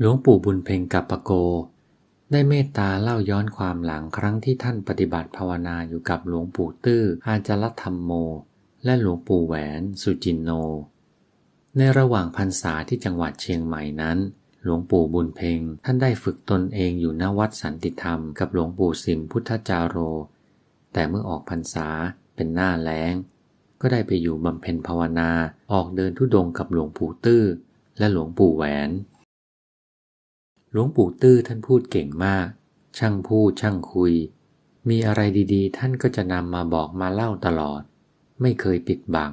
หลวงปู่บุญเพ็งกัปปโก ได้เมตตาเล่าย้อนความหลังครั้งที่ท่านปฏิบัติภาวนาอยู่กับหลวงปู่ตื้ออาจารธรรมโม และหลวงปู่แหวนสุจินโน ในระหว่างพรรษาที่จังหวัดเชียงใหม่นั้น หลวงปู่บุญเพ็งท่านได้ฝึกตนเองอยู่ณวัดสันติธรรมกับหลวงปู่สิมพุทธจาโร แต่เมื่อออกพรรษาเป็นหน้าแล้ง ก็ได้ไปอยู่บำเพ็ญภาวนาออกเดินทุดงกับหลวงปู่ตื้อและหลวงปู่แหวน หลวงปู่ตื้อท่านพูดเก่งมาก ช่างพูดช่างคุย มีอะไรดีๆ ท่านก็จะนำมาบอกมาเล่าตลอด ไม่เคยปิดบัง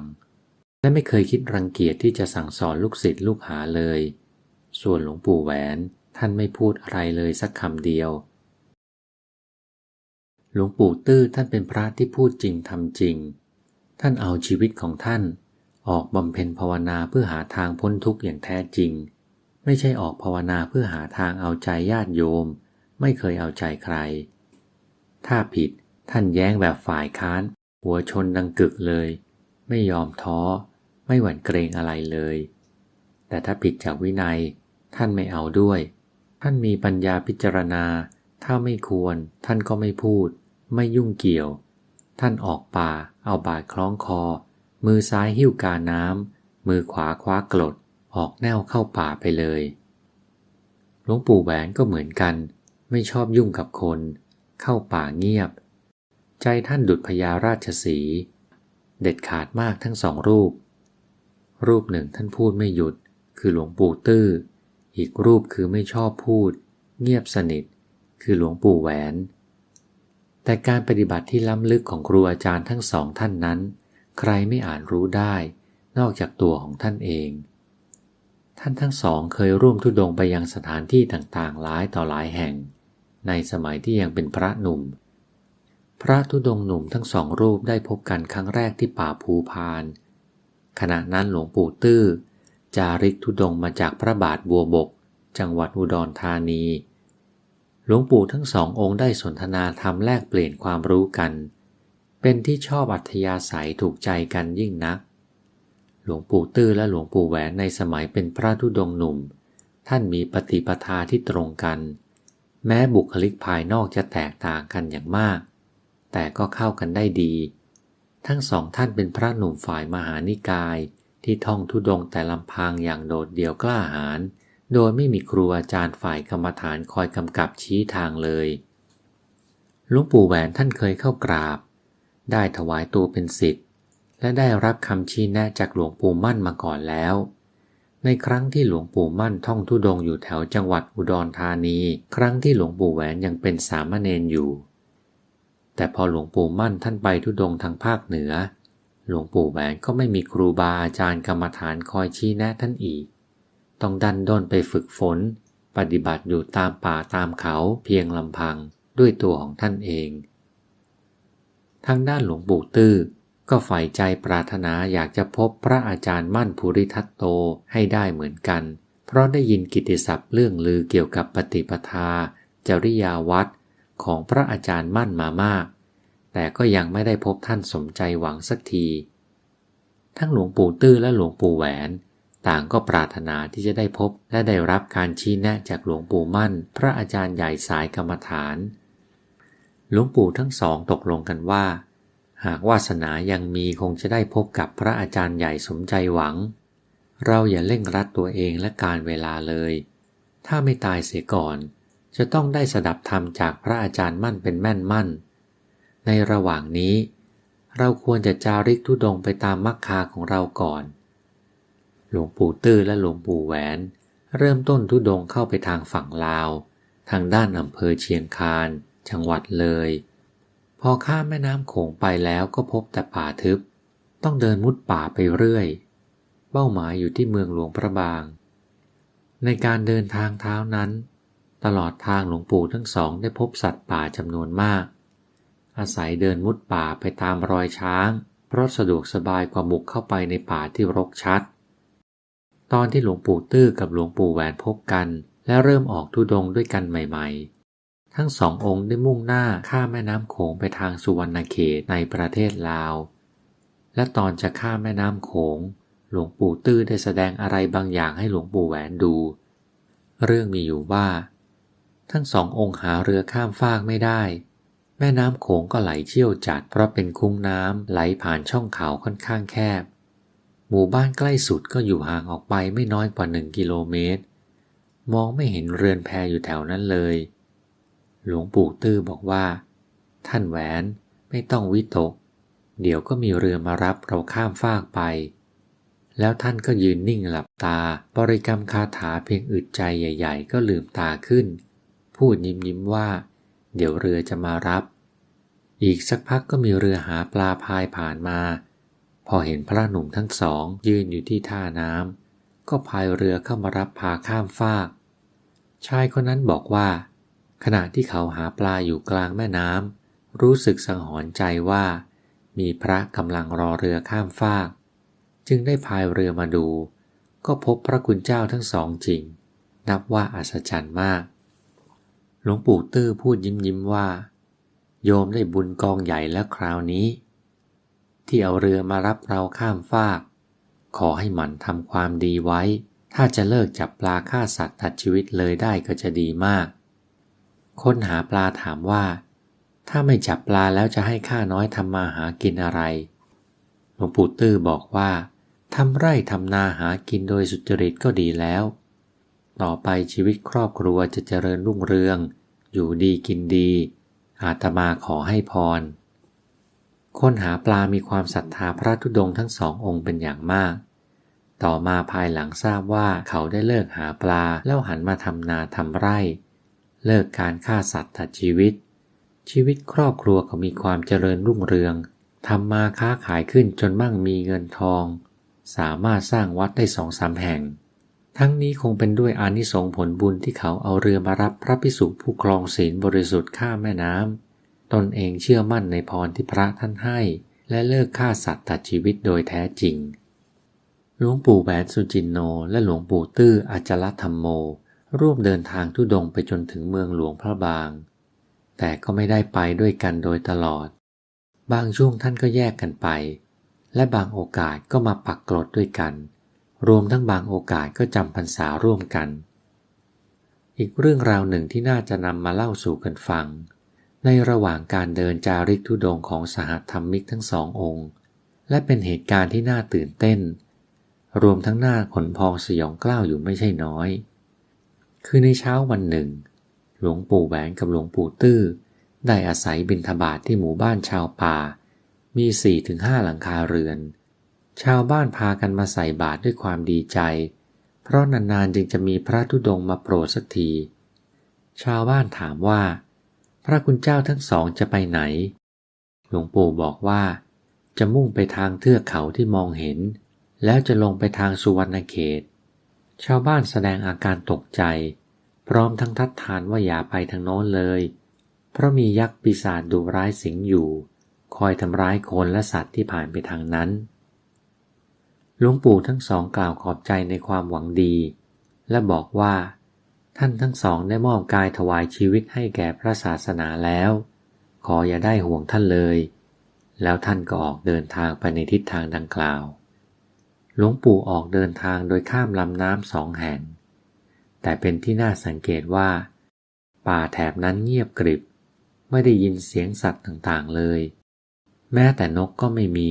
และไม่เคยคิดรังเกียจที่จะสั่งสอนลูกศิษย์ลูกหาเลย ส่วนหลวงปู่แหวนท่านไม่พูดอะไรเลยสักคำเดียว หลวงปู่ตื้อท่านเป็นพระที่พูดจริงทำจริง ท่านเอาชีวิตของท่าน ออกบำเพ็ญภาวนาเพื่อหาทางพ้นทุกข์อย่างแท้จริง ไม่ใช่ออกภาวนาเพื่อหาทางเอาใจญาติโยม ไม่เคยเอาใจใคร ถ้าผิดท่านแย้งแบบฝ่ายค้าน หัวชนดังกึกเลย ไม่ยอมท้อ ไม่หวั่นเกรงอะไรเลย แต่ถ้าผิดจากวินัย ท่านไม่เอาด้วย ท่านมีปัญญาพิจารณา ถ้าไม่ควร ท่านก็ไม่พูด ไม่ยุ่งเกี่ยว ท่านออกป่า เอาบาดคล้องคอ มือซ้ายหิ้วกาน้ำมือขวาคว้ากรด ออกแนวเข้าป่าไปเลย หลวงปู่แหวนก็เหมือนกัน ไม่ชอบยุ่งกับคน เข้าป่าเงียบ ใจท่านดุจพญาราชสี เด็ดขาดมากทั้งสองรูป รูปหนึ่งท่านพูดไม่หยุด คือหลวงปู่ตื้อ อีกรูปคือไม่ชอบพูด เงียบสนิท คือหลวงปู่แหวน แต่การปฏิบัติที่ล้ำลึกของครูอาจารย์ทั้งสองท่านนั้น ใครไม่อ่าจรู้ได้ นอกจากตัวของท่านเอง ท่านทั้งสองเคยร่วมทุดงไปยังสถานที่ต่างๆ หลายต่อหลายแห่ง ในสมัยที่ยังเป็นพระหนุ่ม พระธุดงหนุ่มทั้งสองรูปได้พบกันครั้งแรกที่ป่าภูพาน ขณะนั้นหลวงปู่ตื้อ จาริกธุดงมาจากพระบาทบัวบก จังหวัดอุดรธานี หลวงปู่ทั้งสององค์ได้สนทนาธรรมแลกเปลี่ยนความรู้กัน เป็นที่ชอบอัธยาศัยถูกใจกันยิ่งนัก หลวงปู่ตื้อและหลวงปู่แหวนในสมัยเป็นพระธุดงค์หนุ่ม ท่านมีปฏิปทาที่ตรงกัน แม้บุคลิกภายนอกจะแตกต่างกันอย่างมาก แต่ก็เข้ากันได้ดี ทั้งสองท่านเป็นพระหนุ่มฝ่ายมหานิกายที่ท่องทุดงค์แต่ลำพังอย่างโดดเดี่ยวกล้าหาญโดยไม่มีครูอาจารย์ฝ่ายกรรมฐานคอยกำกับชี้ทางเลยหลวงปู่แหวนท่านเคยเข้ากราบ ได้ถวายตัวเป็นศิษย์ และได้รับคำชี้แนะจากหลวงปู่มั่นมาก่อนแล้ว ในครั้งที่หลวงปู่มั่นท่องทุดงอยู่แถวจังหวัดอุดรธานี ครั้งที่หลวงปู่แหวนยังเป็นสามเณรอยู่ แต่พอหลวงปู่มั่นท่านไปทุดงทางภาคเหนือ หลวงปู่แหวนก็ไม่มีครูบาอาจารย์กรรมฐานคอยชี้แนะท่านอีก ต้องดันด้นไปฝึกฝน ปฏิบัติอยู่ตามป่าตามเขาเพียงลำพังด้วยตัวของท่านเอง ทางด้านหลวงปู่ตื้อ ก็ใฝ่ใจปรารถนาอยากจะพบพระอาจารย์มั่นภูริทัตโตให้ได้เหมือนกัน เพราะได้ยินกิตติศัพท์เรื่องลือเกี่ยวกับปฏิปทา จริยาวัดของพระอาจารย์มั่นมามาก แต่ก็ยังไม่ได้พบท่านสมใจหวังสักที ทั้งหลวงปู่ตื้อและหลวงปู่แหวน ต่างก็ปรารถนาที่จะได้พบและได้รับการชี้แนะจากหลวงปู่มั่น พระอาจารย์ใหญ่สายกรรมฐาน หลวงปู่ทั้งสองตกลงกันว่า หากวาสนายังมีคงจะได้พบกับพระอาจารย์ใหญ่สมใจหวัง เราอย่าเร่งรัดตัวเองและการเวลาเลย ถ้าไม่ตายเสียก่อน จะต้องได้สดับธรรมจากพระอาจารย์มั่นเป็นแม่นมั่น ในระหว่างนี้ เราควรจะจาริกทุดงไปตามมรรคาของเราก่อน หลวงปู่ตื้อและหลวงปู่แหวน เริ่มต้นทุดงเข้าไปทางฝั่งลาว ทางด้านอำเภอเชียงคาน จังหวัดเลย พอข้ามแม่น้ำโขงไปแล้วก็พบแต่ป่าทึบ ต้องเดินมุดป่าไปเรื่อย เป้าหมายอยู่ที่เมืองหลวงพระบาง ในการเดินทางเท้านั้น ตลอดทางหลวงปู่ทั้งสองได้พบสัตว์ป่าจำนวนมาก อาศัยเดินมุดป่าไปตามรอยช้าง เพราะสะดวกสบายกว่าบุกเข้าไปในป่าที่รกชัด ตอนที่หลวงปู่ตื้อกับหลวงปู่แหวนพบกัน และเริ่มออกทุดงด้วยกันใหม่ ๆ ทั้งสององค์ได้มุ่งหน้าข้ามแม่น้ำโขงไปทางสุวรรณเขตในประเทศลาว และตอนจะข้ามแม่น้ำโขง หลวงปู่ตื้อได้แสดงอะไรบางอย่างให้หลวงปู่แหวนดู เรื่องมีอยู่ว่า ทั้งสององค์หาเรือข้ามฟากไม่ได้ แม่น้ำโขงก็ไหลเชี่ยวจัดเพราะเป็นคุ้งน้ำไหลผ่านช่องเขาค่อนข้างแคบ หมู่บ้านใกล้สุดก็อยู่ห่างออกไปไม่น้อยกว่าหนึ่งกิโลเมตร มองไม่เห็นเรือนแพอยู่แถวนั้นเลย หลวงปู่ตื้อบอกว่า ท่านแหวนไม่ต้องวิตก เดี๋ยวก็มีเรือมารับเราข้ามฟากไป แล้วท่านก็ยืนนิ่งหลับตาบริกรรมคาถาเพียงอึดใจใหญ่ ๆ ก็ลืมตาขึ้น พูดยิ้มยิ้มว่า เดี๋ยวเรือจะมารับ อีกสักพักก็มีเรือหาปลาพายผ่านมา พอเห็นพระหนุ่มทั้งสองยืนอยู่ที่ท่าน้ำก็พายเรือเข้ามารับพาข้ามฟาก ชายคนนั้นบอกว่า ขณะที่เขาหาปลาอยู่กลางแม่น้ำรู้สึกสังหรณ์ใจว่า มีพระกำลังรอเรือข้ามฟาก จึงได้พายเรือมาดู ก็พบพระคุณเจ้าทั้งสองจริง นับว่าอัศจรรย์มาก หลวงปู่ตื้อพูดยิ้มยิ้มว่า โยมได้บุญกองใหญ่แล้วคราวนี้ ที่เอาเรือมารับเราข้ามฟาก ขอให้หมั่นทำความดีไว้ ถ้าจะเลิกจับปลาฆ่าสัตว์ตัดชีวิตเลยได้ก็จะดีมาก คนหาปลาถามว่า ถ้าไม่จับปลาแล้วจะให้ข้าน้อยทำมาหากินอะไร หลวงปู่ตื้อบอกว่าทำไร่ทำนาหากินโดยสุจริตก็ดีแล้ว ต่อไปชีวิตครอบครัวจะเจริญรุ่งเรือง อยู่ดีกินดี อาตมาขอให้พร คนหาปลามีความศรัทธาพระธุดงทั้งสององค์เป็นอย่างมาก ต่อมาภายหลังทราบว่าเขาได้เลิกหาปลาแล้วหันมาทำนาทำไร่ เลิกการฆ่าสัตว์ตัดชีวิต ชีวิตครอบครัวเขามีความเจริญรุ่งเรืองทำมาค้าขายขึ้นจนมั่งมีเงินทอง สามารถสร้างวัดได้สองสามแห่ง ทั้งนี้คงเป็นด้วยอานิสงส์ผลบุญที่เขาเอาเรือมารับพระพิสุผู้ครองศีลบริสุทธิ์ข้ามแม่น้ำตนเองเชื่อมั่นในพรที่พระท่านให้ และเลิกฆ่าสัตว์ตัดชีวิตโดยแท้จริงหลวงปู่แหวนสุจินโน และหลวงปู่ตื้ออาจารธรรมโม ร่วมเดินทางทุดงไปจนถึงเมืองหลวงพระบาง แต่ก็ไม่ได้ไปด้วยกันโดยตลอด บางช่วงท่านก็แยกกันไป และบางโอกาสก็มาปักกรดด้วยกัน รวมทั้งบางโอกาสก็จำพรรษาร่วมกัน อีกเรื่องราวหนึ่งที่น่าจะนำมาเล่าสู่กันฟัง ในระหว่างการเดินจาริกทุดงของสหธรรมิกทั้งสององค์ และเป็นเหตุการณ์ที่น่าตื่นเต้น รวมทั้งหน้าขนพองสยองกล้าวอยู่ไม่ใช่น้อย คือในเช้าวันหนึ่ง หลวงปู่แหวนกับหลวงปู่ตื้อ ได้อาศัยบิณฑบาตทที่หมู่บ้านชาวป่า มีสี่ถึงห้าหลังคาเรือน ชาวบ้านพากันมาใส่บาตรด้วยความดีใจ เพราะนานๆจึงจะมีพระธุดงมาโปรดสักที ชาวบ้านถามว่า พระคุณเจ้าทั้งสองจะไปไหน หลวงปู่บอกว่า จะมุ่งไปทางเทือกเขาที่มองเห็น แล้วจะลงไปทางสุวรรณเขต ชาวบ้านแสดงอาการตกใจ พร้อมทั้งทัดทานว่าอย่าไปทางโน้นเลย เพราะมียักษ์ปีศาจดุร้ายสิงอยู่ คอยทำร้ายคนและสัตว์ที่ผ่านไปทางนั้นหลวงปู่ทั้งสองกล่าวขอบใจในความหวังดี และบอกว่า ท่านทั้งสองได้มอบกายถวายชีวิตให้แก่พระศาสนาแล้ว ขออย่าได้ห่วงท่านเลย แล้วท่านก็ออกเดินทางไปในทิศทางดังกล่าว หลวงปู่ออกเดินทางโดยข้ามลำน้ำสองแห่ง แต่เป็นที่น่าสังเกตว่า ป่าแถบนั้นเงียบกริบ ไม่ได้ยินเสียงสัตว์ต่างๆเลย แม้แต่นกก็ไม่มี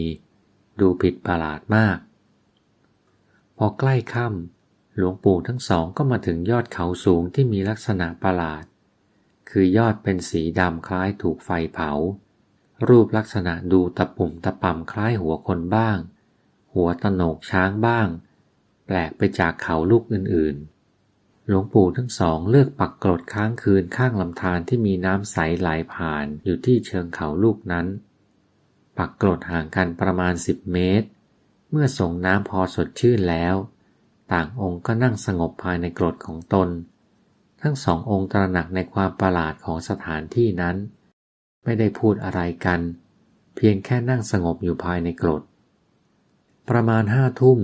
ดูผิดประหลาดมาก พอใกล้ค่ำหลวงปู่ทั้งสองก็มาถึงยอดเขาสูงที่มีลักษณะประหลาด คือยอดเป็นสีดำคล้ายถูกไฟเผา รูปลักษณะดูตะปุ่มตะปำคล้ายหัวคนบ้าง หัวตโหนกช้างบ้าง แปลกไปจากเขาลูกอื่นๆ หลวงปู่ทั้งสองเลือกปักกรดค้างคืนข้างลำธารที่มีน้ำใสไหลผ่านอยู่ที่เชิงเขาลูกนั้น ปักกรดห่างกันประมาณสิบเมตร เมื่อส่งน้ำพอสดชื่นแล้ว ต่างองค์ก็นั่งสงบภายในกรดของตน ทั้งสององค์ตระหนักในความประหลาดของสถานที่นั้น ไม่ได้พูดอะไรกัน เพียงแค่นั่งสงบอยู่ภายในกรด ประมาณห้าทุ่ม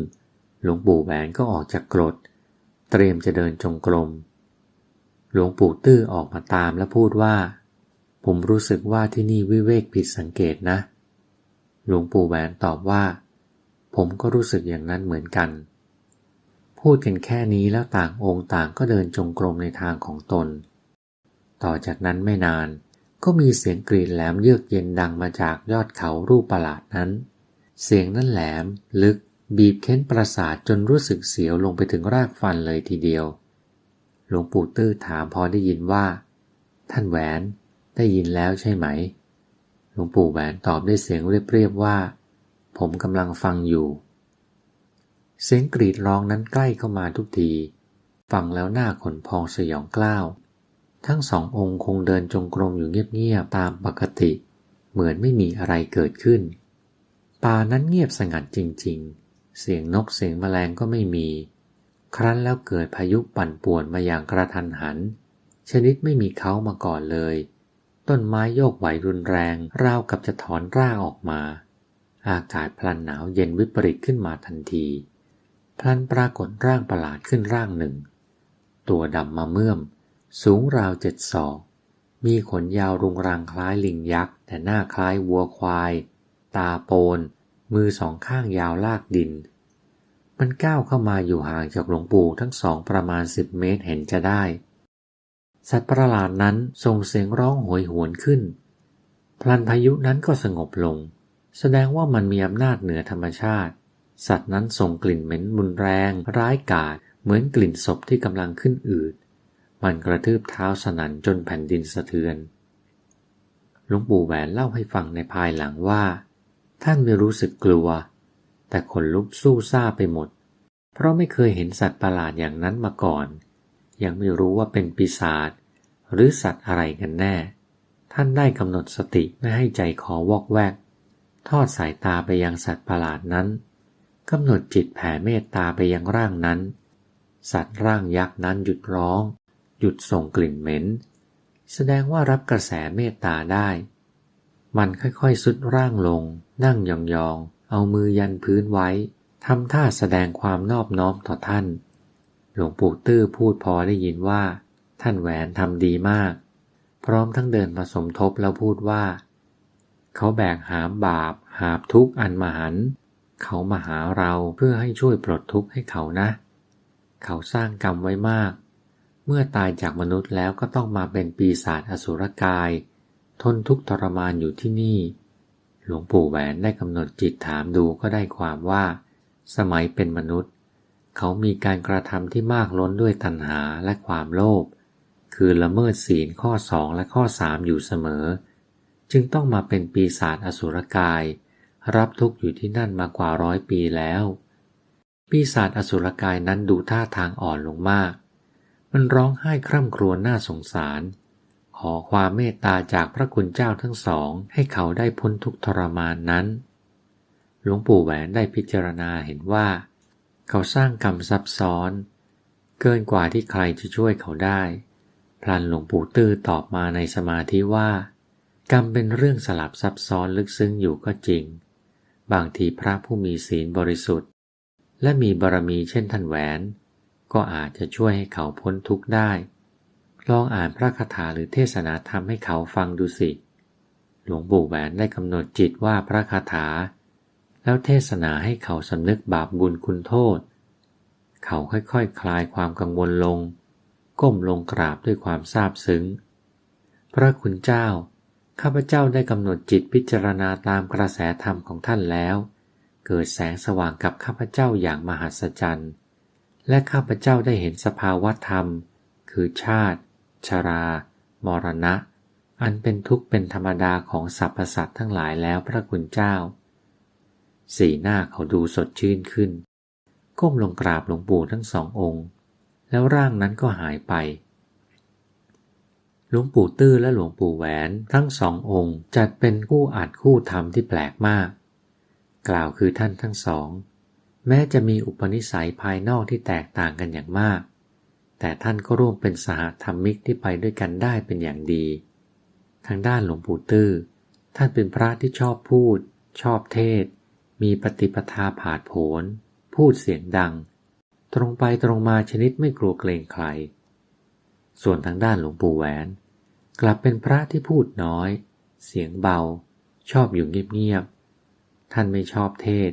หลวงปู่แหวนก็ออกจากกรด เตรียมจะเดินจงกรม หลวงปู่ตื้อออกมาตามและพูดว่า ผมรู้สึกว่าที่นี่วิเวกผิดสังเกตนะ หลวงปู่แหวนตอบว่า ผมก็รู้สึกอย่างนั้นเหมือนกัน พูดกันแค่นี้แล้วต่างองค์ต่างก็เดินจงกรมในทางของตน ต่อจากนั้นไม่นานก็มีเสียงกรีดแหลมเยือกเย็นดังมาจากยอดเขารูปประหลาดนั้น เสียงนั้นแหลม ลึก บีบเค้นประสาทจนรู้สึกเสียวลงไปถึงรากฟันเลยทีเดียว หลวงปู่ตื้อถามพอได้ยินว่า ท่านแหวนได้ยินแล้วใช่ไหม หลวงปู่แหวนตอบด้วยเสียงเรียบๆว่า ผมกำลังฟังอยู่ เสียงกรีดร้องนั้นใกล้เข้ามาทุกที ฟังแล้วหน้าขนพองสยองกล้าว ทั้งสององค์คงเดินจงกรมอยู่เงียบๆตามปกติ เหมือนไม่มีอะไรเกิดขึ้น ป่านั้นเงียบสงัดจริง ๆ เสียงนกเสียงแมลงก็ไม่มี ครั้นแล้วเกิดพายุปั่นป่วนมาอย่างกระทันหัน ชนิดไม่มีเขามาก่อนเลย ต้นไม้โยกไหวรุนแรง ราวกับจะถอนรากออกมา อากาศพลันหนาวเย็นวิปริตขึ้นมาทันที พลันปรากฏร่างประหลาดขึ้นร่างหนึ่ง ตัวดำมาเมื่อม สูงราวเจ็ดศอก มีขนยาวรุงรังคล้ายลิงยักษ์ แต่หน้าคล้ายวัวควาย ตาโปน มือสองข้างยาวลากดิน มันก้าวเข้ามาอยู่ห่างจากหลวงปู่ทั้งสองประมาณสิบเมตรเห็นจะได้ สัตว์ประหลาดนั้นส่งเสียงร้องโหยหวนขึ้น พลันพายุนั้นก็สงบลง แสดงว่ามันมีอำนาจเหนือธรรมชาติ สัตว์นั้นส่งกลิ่นเหม็นมุนแรง ร้ายกาจเหมือนกลิ่นศพที่กำลังขึ้นอืดมันกระทืบเท้าสนั่นจนแผ่นดินสะเทือน หลวงปู่แหวนเล่าให้ฟังในภายหลังว่า ท่านไม่รู้สึกกลัว แต่ขนลุกสู้ซ่าไปหมด เพราะไม่เคยเห็นสัตว์ประหลาดอย่างนั้นมาก่อน ยังไม่รู้ว่าเป็นปีศาจหรือสัตว์อะไรกันแน่ ท่านได้กำหนดสติไม่ให้ใจขอวอกแวก ทอดสายตาไปยังสัตว์ประหลาดนั้นกำหนดจิตแผ่เมตตาไปยังร่างนั้น สัตว์ร่างยักษ์นั้นหยุดร้อง หยุดส่งกลิ่นเหม็น แสดงว่ารับกระแสเมตตาได้ มันค่อยๆสุดร่างลง นั่งยองๆ เอามือยันพื้นไว้ทำท่าแสดงความนอบน้อมต่อท่าน หลวงปู่ตื้อพูดพอได้ยินว่า ท่านแหวนทำดีมาก พร้อมทั้งเดินมาสมทบแล้วพูดว่า เขาแบกหามบาป หาบทุกอันมหัน เขามาหาเราเพื่อให้ช่วยปลดทุกข์ให้เขานะ เขาสร้างกรรมไว้มาก เมื่อตายจากมนุษย์แล้วก็ต้องมาเป็นปีศาจอสุรกาย ทนทุกข์ทรมานอยู่ที่นี่ หลวงปู่แหวนได้กำหนดจิตถามดูก็ได้ความว่า สมัยเป็นมนุษย์ เขามีการกระทำที่มากล้นด้วยตัณหาและความโลภคือละเมิดศีลข้อสองและข้อสามอยู่เสมอ จึงต้องมาเป็นปีศาจอสุรกาย รับทุกข์อยู่ที่นั่นมากว่าร้อยปีแล้ว ปีศาจอสุรกายนั้นดูท่าทางอ่อนลงมาก มันร้องไห้คร่ำครวญน่าสงสาร ขอความเมตตาจากพระคุณเจ้าทั้งสองให้เขาได้พ้นทุกทรมานนั้น หลวงปู่แหวนได้พิจารณาเห็นว่า เขาสร้างกรรมซับซ้อน เกินกว่าที่ใครจะช่วยเขาได้ พลันหลวงปู่ตื้อตอบมาในสมาธิว่า กรรมเป็นเรื่องสลับซับซ้อนลึกซึ้งอยู่ก็จริง บางทีพระผู้มีศีลบริสุทธิ์ และมีบารมีเช่นท่านแหวน ก็อาจจะช่วยให้เขาพ้นทุกข์ได้ ลองอ่านพระคาถาหรือเทศนาธรรมให้เขาฟังดูสิ หลวงปู่แหวนได้กำหนดจิตว่าพระคาถา แล้วเทศนาให้เขาสำนึกบาปบุญคุณโทษ เขาค่อยๆคคลายความกังวลลง ก้มลงกราบด้วยความซาบซึ้ง พระคุณเจ้า ข้าพเจ้าได้กำหนดจิตพิจารณาตามกระแสธรรมของท่านแล้ว เกิดแสงสว่างกับข้าพเจ้าอย่างมหัศจรรย์ และข้าพเจ้าได้เห็นสภาวะธรรม คือชาติ ชรา มรณะ อันเป็นทุกข์เป็นธรรมดาของสรรพสัตว์ทั้งหลายแล้วพระคุณเจ้า สีหน้าเขาดูสดชื่นขึ้น ก้มลงกราบหลวงปู่ทั้งสององค์ แล้วร่างนั้นก็หายไปหลวงปู่ตื้อและหลวงปู่แหวนทั้งสององค์จัดเป็นคู่อัดคู่ธรรมที่แปลกมาก กล่าวคือท่านทั้งสอง แม้จะมีอุปนิสัยภายนอกที่แตกต่างกันอย่างมาก แต่ท่านก็ร่วมเป็นสหธรรมิกที่ไปด้วยกันได้เป็นอย่างดี ทางด้านหลวงปู่ตื้อ ท่านเป็นพระที่ชอบพูด ชอบเทศ มีปฏิปทาผาดโผน พูดเสียงดัง ตรงไปตรงมาชนิดไม่กลัวเกรงใคร ส่วนทางด้านหลวงปู่แหวน กลับเป็นพระที่พูดน้อย เสียงเบา ชอบอยู่เงียบๆ ท่านไม่ชอบเทศ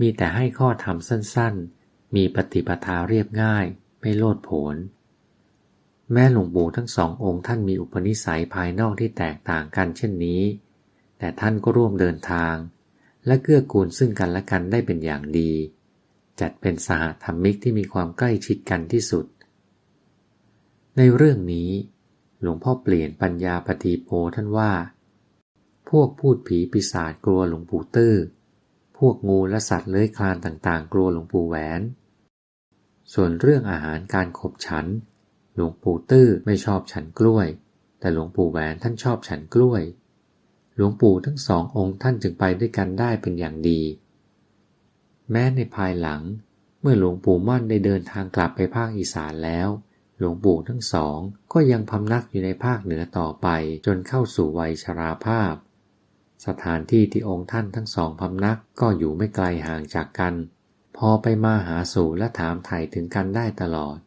มีแต่ให้ข้อธรรมสั้นๆ มีปฏิปทาเรียบง่าย ไม่โลดโผน แม้หลวงปู่ทั้งสององค์ท่านมีอุปนิสัยภายนอกที่แตกต่างกันเช่นนี้ แต่ท่านก็ร่วมเดินทาง และเกื้อกูลซึ่งกันและกันได้เป็นอย่างดี จัดเป็นสหธรรมิกที่มีความใกล้ชิดกันที่สุด ในเรื่องนี้ หลวงพ่อเปลี่ยนปัญญาปฏิโพท่านว่า พวกพูดผีปีศาจกลัวหลวงปู่ตื้อพวกงูและสัตว์เลื้อยคลานต่างๆ กลัวหลวงปู่แหวน ส่วนเรื่องอาหารการขบฉัน หลวงปู่ตื้อไม่ชอบฉันกล้วย แต่หลวงปู่แหวนท่านชอบฉันกล้วย หลวงปู่ทั้งสององค์ท่านจึงไปด้วยกันได้เป็นอย่างดี แม้ในภายหลัง เมื่อหลวงปู่มั่นได้เดินทางกลับไปภาคอีสานแล้ว หลวงปู่ทั้งสองก็ยังพำนักอยู่ในภาคเหนือต่อไปจนเข้าสู่วัยชราภาพ สถานที่ที่องค์ท่านทั้งสองพำนักก็อยู่ไม่ไกลห่างจากกัน พอไปมาหาสู่และถามไถ่ถึงกันได้ตลอด